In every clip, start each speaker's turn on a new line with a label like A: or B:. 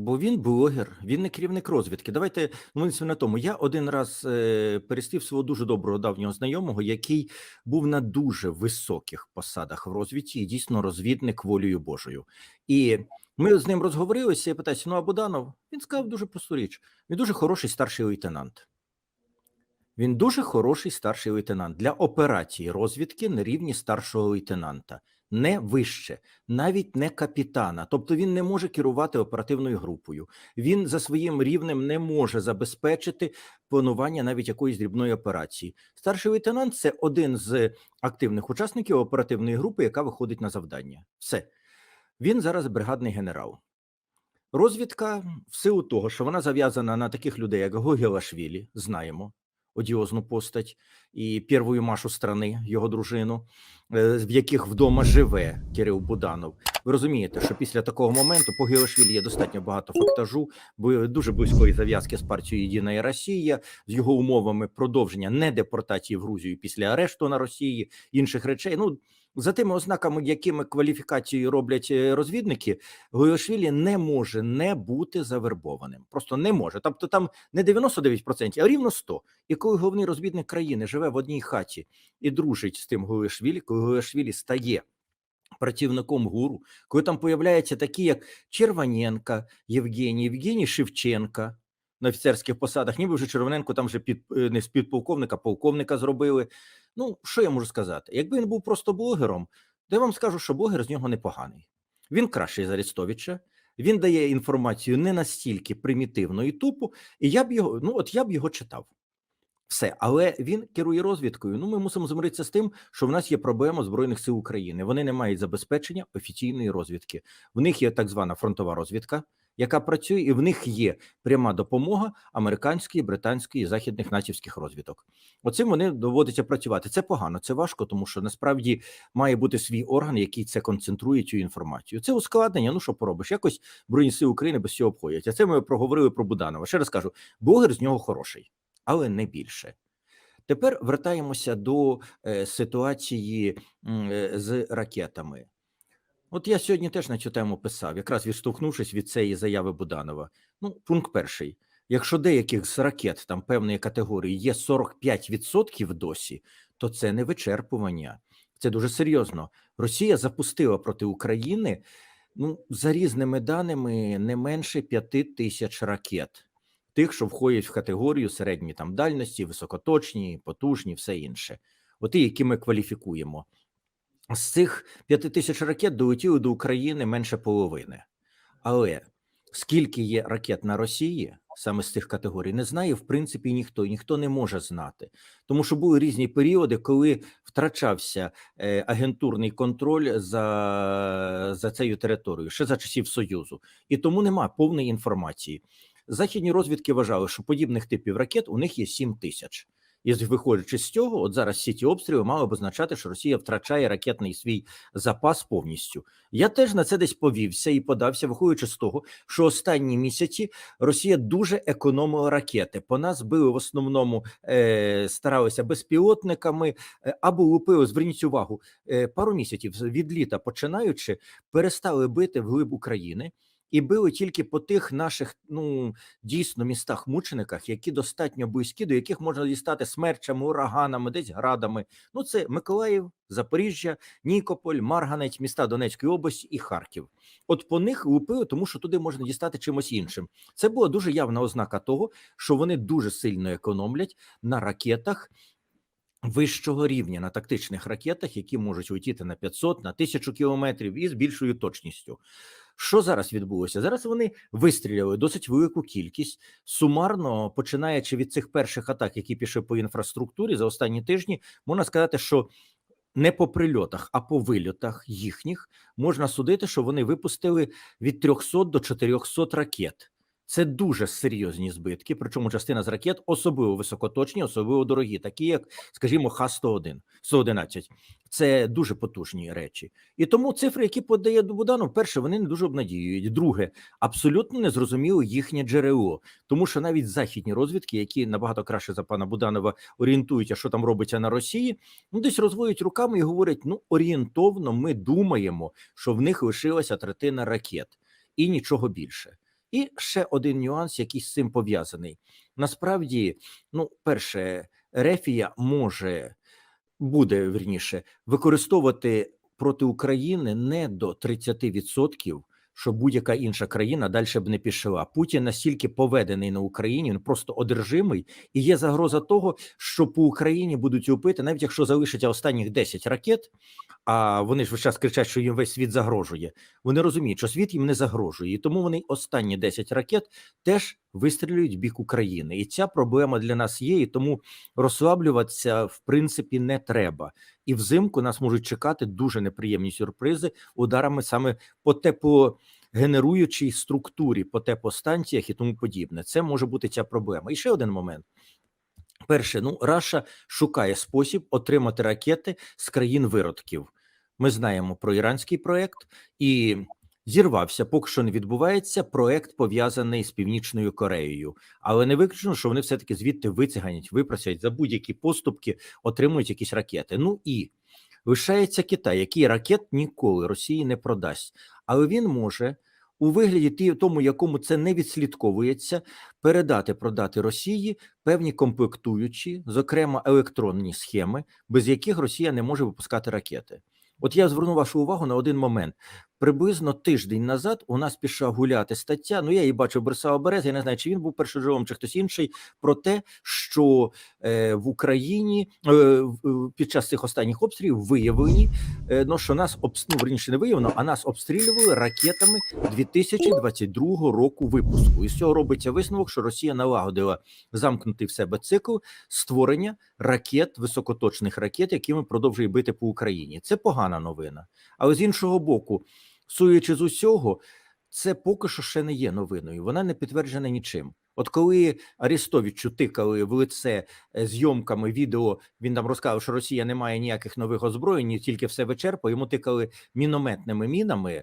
A: бо він блогер, він не керівник розвідки. Давайте ну, на тому. Я один раз е, перестрів свого дуже доброго давнього знайомого, який був на дуже високих посадах в розвідці, і дійсно розвідник волею Божою. І ми з ним розговорилися. Я питаюся: ну а Буданов? Він сказав дуже просту річ. Він дуже хороший старший лейтенант. Він дуже хороший старший лейтенант для операції розвідки на рівні старшого лейтенанта, не вище, навіть не капітана. Тобто він не може керувати оперативною групою. Він за своїм рівнем не може забезпечити планування навіть якоїсь дрібної операції. Старший лейтенант це один з активних учасників оперативної групи, яка виходить на завдання. Все він зараз бригадний генерал. Розвідка, в силу того, що вона зав'язана на таких людей, як Гогелашвілі, знаємо одіозну постать і первую машу страни, його дружину, е, в яких вдома живе Кирил Буданов. Ви розумієте, що після такого моменту по Геошвілі є достатньо багато фактажу, дуже близької зав'язки з партією Єдина Росія з його умовами продовження не депортації в Грузію після арешту на Росії, інших речей. Ну за тими ознаками, якими кваліфікацію роблять е, розвідники, Гойошвілі не може не бути завербованим. Просто не може. Тобто там не 99%, а рівно 100%. І коли головний розвідник країни живе в одній хаті і дружить з тим Гойошвілі, коли Гойошвілі стає працівником гуру, коли там появляються такі, як Червоненка, Євгеній, Євгеній Шевченка. На офіцерських посадах, ніби вже Червоненко там вже під е, не з підполковника, полковника зробили. Ну, що я можу сказати? Якби він був просто блогером, то я вам скажу, що блогер з нього непоганий. Він кращий за Арестовича, він дає інформацію не настільки примітивно і тупо, і я б його, ну от я б його читав. Все, але він керує розвідкою. Ну, ми мусимо змиритися з тим, що в нас є проблема збройних сил України. Вони не мають забезпечення офіційної розвідки. В них є так звана фронтова розвідка, яка працює, і в них є пряма допомога американської, британської і західних націвських розвідок. Оцим вони доводиться працювати. Це погано, це важко, тому що насправді має бути свій орган, який це концентрує цю інформацію. Це ускладнення. Ну що поробиш? Якось збройні сили України без цього обходять. Це ми проговорили про Буданова. Ще раз кажу, блогер з нього хороший, але не більше. Тепер вертаємося до е, ситуації е, з ракетами. От я сьогодні теж на цю тему писав, якраз відштовхнувшись від цієї заяви Буданова. Ну, пункт перший: якщо деяких з ракет там певної категорії є 45% досі, то це не вичерпування. Це дуже серйозно. Росія запустила проти України ну, за різними даними не менше 5 тисяч ракет, тих, що входять в категорію середньої там дальності, високоточні, потужні, все інше. Оті, які ми кваліфікуємо. З цих п'яти тисяч ракет долетіли до України менше половини. Але скільки є ракет на Росії, саме з цих категорій, не знає в принципі ніхто, ніхто не може знати. Тому що були різні періоди, коли втрачався е, агентурний контроль за, за цією територією, ще за часів Союзу, і тому немає повної інформації. Західні розвідки вважали, що подібних типів ракет у них є 7 тисяч. І виходячи з цього, от зараз всі ті обстріли мали б означати, що Росія втрачає ракетний свій запас повністю. Я теж на це десь повівся і подався, виходячи з того, що останні місяці Росія дуже економила ракети. По нас били в основному, е, старалися безпілотниками е, або лупили. Зверніть увагу, е, пару місяців від літа починаючи, перестали бити вглиб України і били тільки по тих наших ну дійсно містах мучениках, які достатньо близькі, до яких можна дістати смерчами, ураганами, десь градами. Ну це Миколаїв, Запоріжжя, Нікополь, Марганець, міста Донецької області і Харків. От по них лупили, тому що туди можна дістати чимось іншим. Це була дуже явна ознака того, що вони дуже сильно економлять на ракетах. Вищого рівня на тактичних ракетах, які можуть летіти на 500, на 1000 кілометрів, і з більшою точністю. Що зараз відбулося? Зараз вони вистріляли досить велику кількість. Сумарно, починаючи від цих перших атак, які пішли по інфраструктурі за останні тижні, можна сказати, що не по прильотах, а по вильотах їхніх можна судити, що вони випустили від 300 до 400 ракет. Це дуже серйозні збитки. Причому частина з ракет особливо високоточні, особливо дорогі, такі як, скажімо, Х-101, 111. Це дуже потужні речі. І тому цифри, які подає Буданов, перше, вони не дуже обнадіюють. Друге, абсолютно не зрозуміло їхнє джерело, тому що навіть західні розвідки, які набагато краще за пана Буданова орієнтуються, що там робиться на Росії, ну десь розводять руками і говорять: ну орієнтовно, ми думаємо, що в них лишилася третина ракет і нічого більше. І ще один нюанс, який з цим пов'язаний. Насправді, ну, перше, Рефія може буде верніше використовувати проти України не до 30%, що будь-яка інша країна далі б не пішла. Путін настільки поведений на Україні, він просто одержимий, і є загроза того, що по Україні будуть упити, навіть якщо залишиться останніх 10 ракет. А вони ж весь час кричать, що їм весь світ загрожує. Вони розуміють, що світ їм не загрожує, і тому вони останні 10 ракет теж вистрілюють в бік України. І ця проблема для нас є. І тому розслаблюватися в принципі не треба. І взимку нас можуть чекати дуже неприємні сюрпризи ударами саме по теплогенеруючій структурі, по теплостанціях і тому подібне. Це може бути ця проблема. І ще один момент. Перше, ну Раша шукає спосіб отримати ракети з країн виродків. Ми знаємо про іранський проект і зірвався, поки що не відбувається проект пов'язаний з Північною Кореєю, але не виключено, що вони все таки звідти вициганять, випросять за будь-які поступки, отримують якісь ракети. Ну і лишається Китай, який ракет ніколи Росії не продасть, але він може. У вигляді тому, якому це не відслідковується, передати продати Росії певні комплектуючі, зокрема електронні схеми, без яких Росія не може випускати ракети. От я зверну вашу увагу на один момент. Приблизно тиждень назад у нас пішла гуляти стаття. Ну я її бачив Борисава Береза, я не знаю, чи він був першоджерелом, чи хтось інший, про те, що е, в Україні е, під час цих останніх обстрілів виявлені, е, ну що нас обс... ну, верніше не виявлено, а нас обстрілювали ракетами 2022 року випуску. І з цього робиться висновок, що Росія налагодила замкнутий в себе цикл створення ракет, високоточних ракет, якими продовжує бити по Україні. Це погана новина. Але з іншого боку, суючи з усього, це поки що ще не є новиною. Вона не підтверджена нічим. От коли Арестовичу тикали в лице е, зйомками відео, він там розказав, що Росія не має ніяких нових озброєнь, тільки все вичерпує. Йому тикали мінометними мінами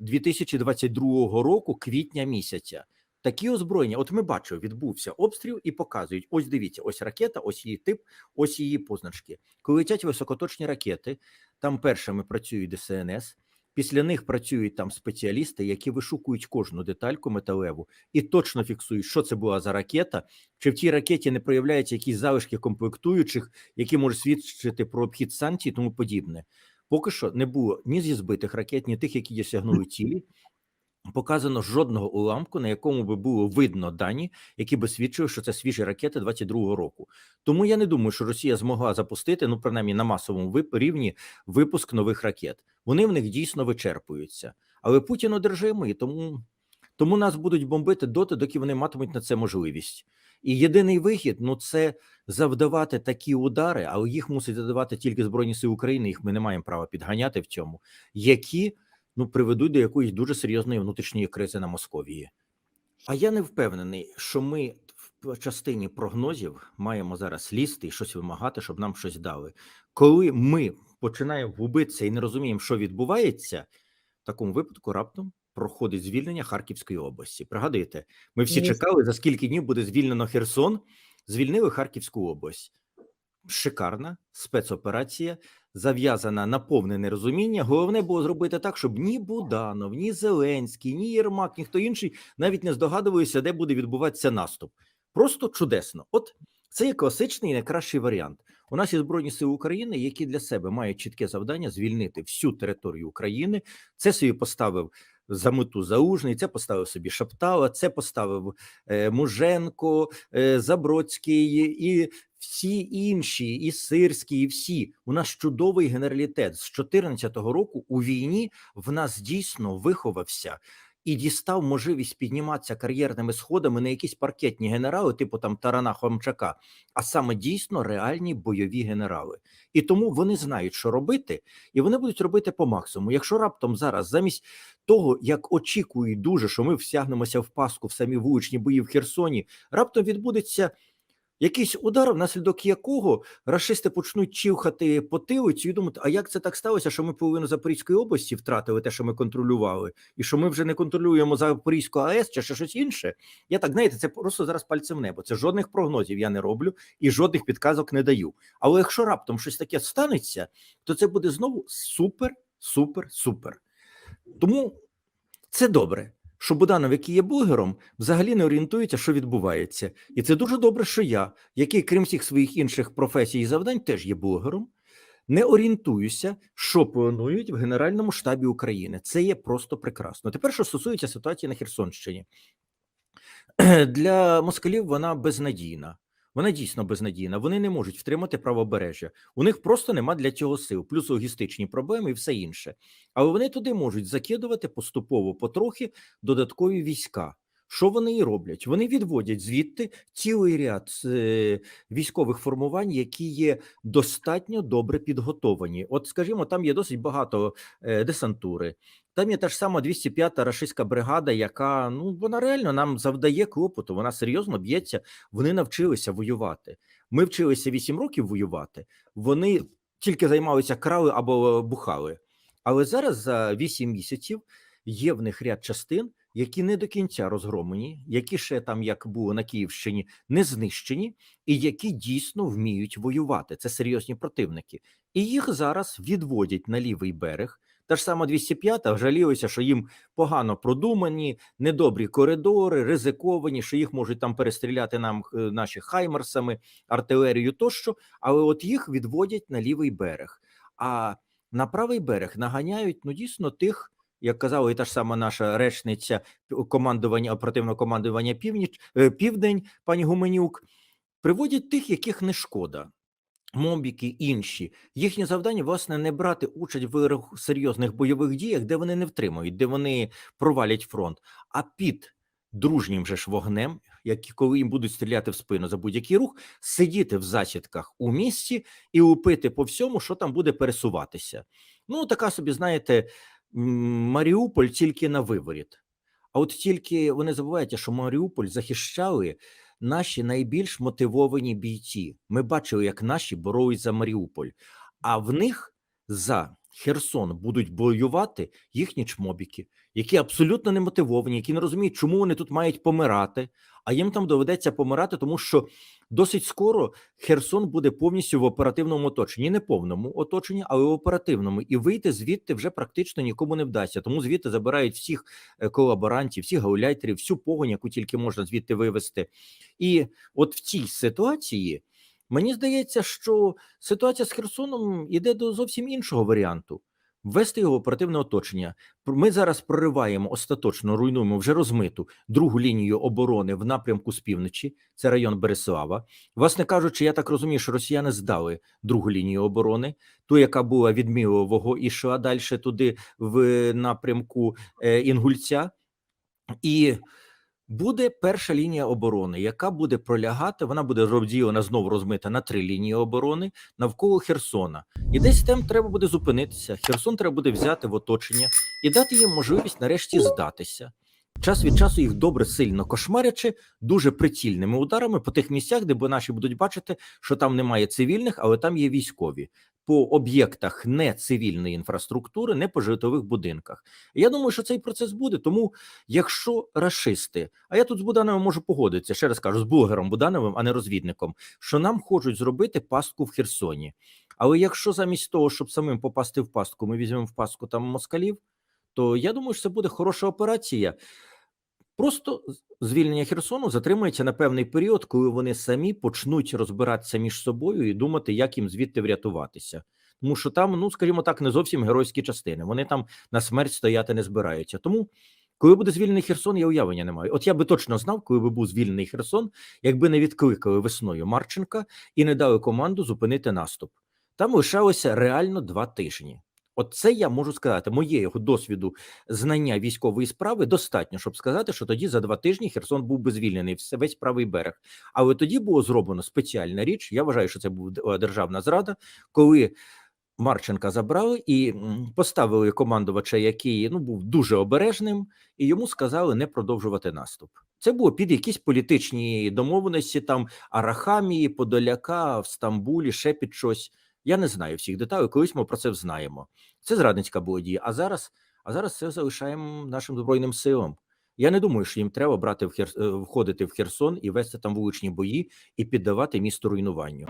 A: 2022 року, квітня місяця. Такі озброєння, от ми бачимо, відбувся обстріл і показують: ось дивіться, ось ракета, ось її тип, ось її позначки. Коли летять високоточні ракети, там першими працюють ДСНС. Після них працюють там спеціалісти, які вишукують кожну детальку металеву і точно фіксують, що це була за ракета, чи в тій ракеті не проявляються якісь залишки комплектуючих, які можуть свідчити про обхід санкцій, і тому подібне. Поки що не було ні зі збитих ракет, ні тих, які досягнули цілі. Показано жодного уламку, на якому би було видно дані, які би свідчили, що це свіжі ракети 22-го року. Тому я не думаю, що Росія змогла запустити, ну принаймні на масовому рівні, випуск нових ракет. Вони в них дійсно вичерпуються. Але Путін одержимий, тому, тому нас будуть бомбити доти, доки вони матимуть на це можливість. І єдиний вихід ну це завдавати такі удари, але їх мусить задавати тільки Збройні Сили України. Їх ми не маємо права підганяти в цьому, які ну приведуть до якоїсь дуже серйозної внутрішньої кризи на Московії. А я не впевнений, що ми в частині прогнозів маємо зараз лізти і щось вимагати, щоб нам щось дали. Коли ми починаємо губитися і не розуміємо, що відбувається, в такому випадку раптом проходить звільнення Харківської області. Пригадуєте, ми всі
B: Звісно.
A: чекали, за скільки днів буде звільнено Херсон, звільнили Харківську область. Шикарна спецоперація, зав'язана на повне нерозуміння. Головне було зробити так, щоб ні Буданов, ні Зеленський, ні Єрмак, ніхто інший навіть не здогадувалися, де буде відбуватися наступ. Просто чудесно. От це є класичний і найкращий варіант. У нас є збройні сили України, які для себе мають чітке завдання звільнити всю територію України. Це собі поставив за мету Заужний, це поставив собі Шаптала, це поставив е, Муженко, е, Забродський і всі інші, і Сирський, і всі. У нас чудовий генералітет з 14 року у війні в нас дійсно виховався. І дістав можливість підніматися кар'єрними сходами не якісь паркетні генерали, типу там Тарана Хомчака, а саме дійсно реальні бойові генерали. І тому вони знають, що робити, і вони будуть робити по максимуму. Якщо раптом зараз, замість того, як очікують дуже, що ми всягнемося в паску в самі вуличні бої в Херсоні, раптом відбудеться якийсь удар, внаслідок якого рашисти почнуть чівхати потилицю і думати, а як це так сталося, що ми половину Запорізької області втратили те, що ми контролювали, і що ми вже не контролюємо Запорізьку АЕС чи ще щось інше. Я так знаєте, це просто зараз пальцем в небо. Це жодних прогнозів я не роблю і жодних підказок не даю. Але якщо раптом щось таке станеться, то це буде знову супер, супер, супер. Тому це добре. Що Буданов, який є блогером, взагалі не орієнтується, що відбувається. І це дуже добре, що я, який, крім всіх своїх інших професій і завдань, теж є блогером, не орієнтуюся, що планують в Генеральному штабі України. Це є просто прекрасно. Тепер, що стосується ситуації на Херсонщині, для москалів вона безнадійна. Вона дійсно безнадійна. Вони не можуть втримати правобережжя. У них просто нема для цього сил, плюс логістичні проблеми і все інше. Але вони туди можуть закидувати поступово потрохи додаткові війська. Що вони і роблять? Вони відводять звідти цілий ряд е, військових формувань, які є достатньо добре підготовані. От, скажімо, там є досить багато е, десантури. Там є та ж сама 205-та рашистська бригада, яка ну вона реально нам завдає клопоту. Вона серйозно б'ється. Вони навчилися воювати. Ми вчилися 8 років воювати. Вони тільки займалися крали або бухали. Але зараз за 8 місяців є в них ряд частин, які не до кінця розгромлені, які ще там, як було на Київщині, не знищені, і які дійсно вміють воювати. Це серйозні противники, і їх зараз відводять на лівий берег. Та ж сама 205-та жалілися, що їм погано продумані, недобрі коридори, ризиковані, що їх можуть там перестріляти нам е, наші хаймерсами, артилерію тощо. Але от їх відводять на лівий берег. А на правий берег наганяють ну дійсно тих, як казала і та ж сама наша речниця командування оперативного командування Північ е, Південь, пані Гуменюк, приводять тих, яких не шкода. Мобіки інші їхнє завдання власне не брати участь в серйозних бойових діях, де вони не втримають, де вони провалять фронт, а під дружнім же ж вогнем, які коли їм будуть стріляти в спину за будь-який рух, сидіти в засідках у місті і лупити по всьому, що там буде пересуватися. Ну така собі, знаєте, Маріуполь тільки на виворіт. А от тільки вони забувають, що Маріуполь захищали наші найбільш мотивовані бійці. Ми бачили, як наші боролись за Маріуполь, а в них за Херсон будуть воювати їхні чмобіки, які абсолютно не мотивовані, які не розуміють, чому вони тут мають помирати. А їм там доведеться помирати, тому що досить скоро Херсон буде повністю в оперативному оточенні, не повному оточенні, але в оперативному, і вийти звідти вже практично нікому не вдасться. Тому звідти забирають всіх е, колаборантів, всіх гауляйтерів, всю погонь, яку тільки можна звідти вивести. І от в цій ситуації мені здається, що ситуація з Херсоном іде до зовсім іншого варіанту. Ввести його в оперативне оточення. Ми зараз прориваємо остаточно, руйнуємо вже розмиту другу лінію оборони в напрямку з півночі. Це район Береслава. Власне кажучи, я так розумію, що росіяни здали другу лінію оборони, ту, яка була від Мілового і йшла далі туди в напрямку е, Інгульця. І буде перша лінія оборони, яка буде пролягати. Вона буде розділена знову розмита на три лінії оборони навколо Херсона. І десь там треба буде зупинитися. Херсон треба буде взяти в оточення і дати їм можливість нарешті здатися. Час від часу їх добре сильно кошмарячи, дуже прицільними ударами по тих місцях, де наші будуть бачити, що там немає цивільних, але там є військові по об'єктах не цивільної інфраструктури, не по житлових будинках. Я думаю, що цей процес буде. Тому, якщо рашисти, а я тут з Будановим можу погодитися, ще раз кажу, з блогером Будановим, а не розвідником, що нам хочуть зробити пастку в Херсоні. Але якщо замість того, щоб самим попасти в пастку, ми візьмемо в пастку там москалів, то я думаю, що це буде хороша операція. Просто звільнення Херсону затримується на певний період, коли вони самі почнуть розбиратися між собою і думати, як їм звідти врятуватися. Тому що там, ну скажімо так, не зовсім геройські частини. Вони там на смерть стояти не збираються. Тому, коли буде звільнений Херсон, я уявлення не маю. От я би точно знав, коли би був звільнений Херсон, якби не відкликали весною Марченка і не дали команду зупинити наступ. Там лишалося реально два тижні. От це я можу сказати. Моєго досвіду знання військової справи достатньо, щоб сказати, що тоді за два тижні Херсон був би звільнений, весь правий берег. Але тоді було зроблено спеціальна річ. Я вважаю, що це був е, державна зрада, коли Марченка забрали і поставили командувача, який ну був дуже обережним, і йому сказали не продовжувати наступ. Це було під якісь політичні домовленості, там Арахамії, Подоляка в Стамбулі, ще під щось. Я не знаю всіх деталей. Колись ми про це взнаємо. Це зрадницька була дія. А зараз, а зараз це залишаємо нашим збройним силам. Я не думаю, що їм треба брати в Хер... е, входити в Херсон і вести там вуличні бої і піддавати місто руйнуванню.